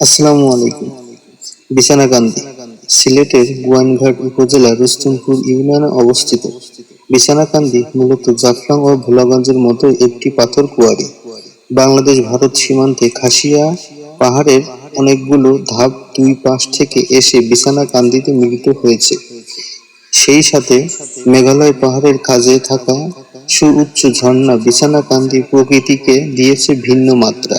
আসসালামু আলাইকুম। বিছানাকান্দি সিলেটের গোয়াইনঘাট উপজেলার রুস্তমপুর ইউনিয়নে অবস্থিত। বিছানাকান্দি মূলত জাফলং ও ভোলাগঞ্জের মতো একটি পাথর কুয়ারি। বাংলাদেশ, ভারত সীমান্তে খাসিয়া পাহাড়ের অনেকগুলো ধাপ দুই পাশ থেকে এসে বিছানাকান্দিতে মিলিত হয়েছে। সেই সাথে মেঘালয় পাহাড়ের কাজে থাকা সুউচ্চ ঝর্ণা বিছানাকান্দি প্রকৃতিকে দিয়েছে ভিন্ন মাত্রা।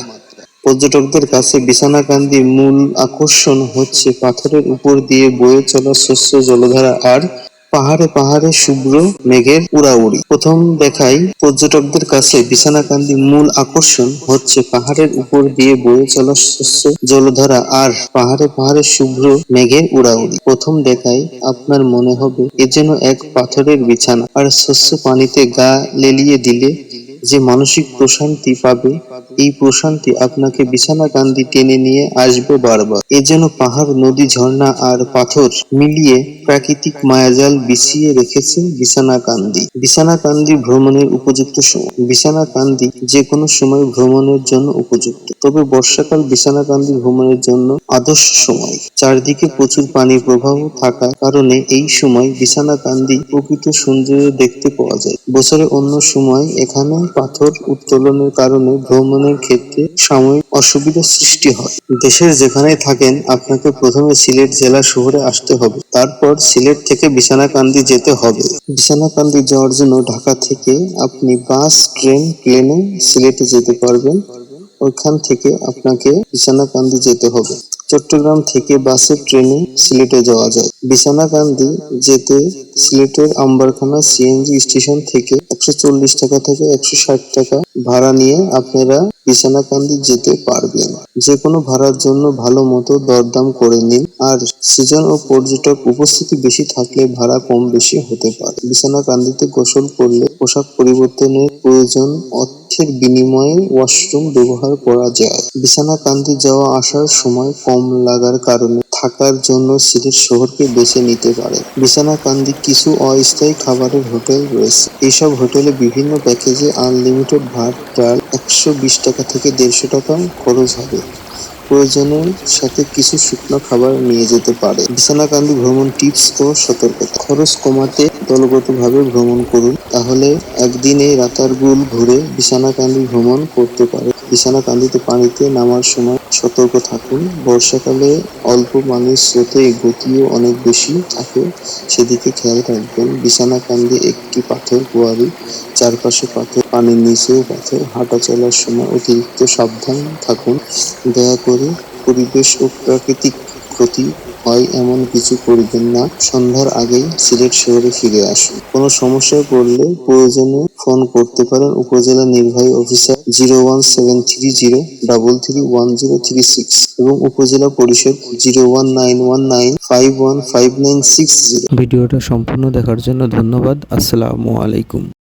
পর্যটকদের কাছে বিছানাকান্দির মূল আকর্ষণ হচ্ছে পাথরের উপর দিয়ে বয়ে চলা শস্য জলধারা আর পাহাড়ে পাহাড়ে শুভ্র মেঘের উড়াউড়ি। প্রথম দেখাই পর্যটকদের কাছে বিছানাকান্দির মূল আকর্ষণ হচ্ছে পাহাড়ের উপর দিয়ে বয়ে চলা শস্য জলধারা আর পাহাড়ে পাহাড়ে শুভ্র মেঘের উড়াউড়ি। প্রথম দেখাই আপনার মনে হবে, এ যেন এক পাথরের বিছানা। আর শস্য পানিতে গা লেলিয়ে দিলে যে মানসিক প্রশান্তি পাবে, এই প্রশান্তি আপনাকে বিছানা বিছানাকান্দি টেনে নিয়ে আসবে বারবার। এ যেন পাহাড়, নদী, ঝর্ণা আর পাথর মিলিয়ে প্রাকৃতিক মায়াজাল বিছিয়ে রেখেছে বিছানাকান্দি বিছানাকান্দি ভ্রমণের উপযুক্ত সময়। বিছানাকান্দি যে কোনো সময় ভ্রমণের জন্য উপযুক্ত। তবে বর্ষাকাল বিছানাকান্দি ভ্রমণের জন্য আদর্শ সময়। চারদিকে প্রচুর পানির প্রবাহ থাকার কারণে এই সময় বিছানাকান্দি প্রকৃত সৌন্দর্য দেখতে পাওয়া যায়। বছরের অন্য সময় এখানে পাথর উত্তোলনের কারণে ভ্রমণের ক্ষেত্রে সাময়িক অসুবিধার সৃষ্টি হয়। দেশের যেখানেই থাকেন, আপনাকে প্রথমে সিলেট জেলা শহরে আসতে হবে। তারপর সিলেট থেকে বিছানাকান্দি যেতে হবে। বিছানাকান্দি যাওয়ার জন্য ঢাকা থেকে আপনি বাস, ট্রেন, প্লেনে সিলেটে যেতে পারবেন। ওইখান থেকে আপনাকে বিছানাকান্দি যেতে হবে। চট্টগ্রাম থেকে বাসে, ট্রেনে, সিলেটে যাওয়া যায়। বিছানাকান্দি যেতে সিলেটের আম্বারখানা সিএনজি স্টেশন থেকে একশো চল্লিশ টাকা থেকে একশো ষাট টাকা ভাড়া নিয়ে আপনারা বিছানাকান্দি যেতে পারবেন যে কোনো ভাড়ার জন্য ভালো মতো দরদাম করে নিন। আর সিজন ও পর্যটক উপস্থিতি বেশি থাকলে ভাড়া কম বেশি হতে পারে। বিছানাকান্দিতে গোসল করলে পোশাক পরিবর্তনের প্রয়োজন, অর্থের বিনিময়ে ওয়াশরুম ব্যবহার করা যায়। বিছানাকান্দি যাওয়া আসার সময় কম লাগার কারণে থাকার জন্য সিলেট শহরকে বেছে নিতে পারে। বিছানাকান্দি কিছু অস্থায়ী খাবারের হোটেল রয়েছে। এইসব হোটেলে বিভিন্ন প্যাকেজে আনলিমিটেড ভাত, ডাল, একশো বিশ টাকা থেকে দেড়শো টাকা খরচ হবে। প্রয়োজনের সাথে কিছু শুকনো খাবার নিয়ে যেতে পারে। বিছানাকান্দি ভ্রমণ টিপস ও সতর্কতা। খরচ কমাতে দলগতভাবে ভ্রমণ করুন। তাহলে একদিনে রাতারগুল ঘুরে বিছানাকান্দি ভ্রমণ করতে পারে। বিছানাকান্দিতে পানিতে নামার সময় সতর্ক থাকুন। বর্ষাকালে অল্প পানির স্রোতে গতিও অনেক বেশি থাকে। সেদিকে খেয়াল রাখবেন, বিছানাকান্দি একটি পাথর কুয়ারি, চারপাশে পাথর, পানির নিচেও পাথর, হাঁটা চলার সময় অতিরিক্ত সাবধান থাকুন। দয়া করে পরিবেশ ও প্রাকৃতিক ক্ষতি হয় এমন কিছু করবেন না। সন্ধ্যার আগেই সিলেট শহরে ফিরে আসুন কোনো সমস্যায় পড়লে প্রয়োজনে ফোন করতে পারেন উপজেলা নির্বাহী officer zero one seven three zero double three one zero three six এবং উপজেলা পরিষদ zero one nine one nine five one five nine six zero. ভিডিওটা সম্পূর্ণ দেখার জন্য ধন্যবাদ। আসসালামু আলাইকুম।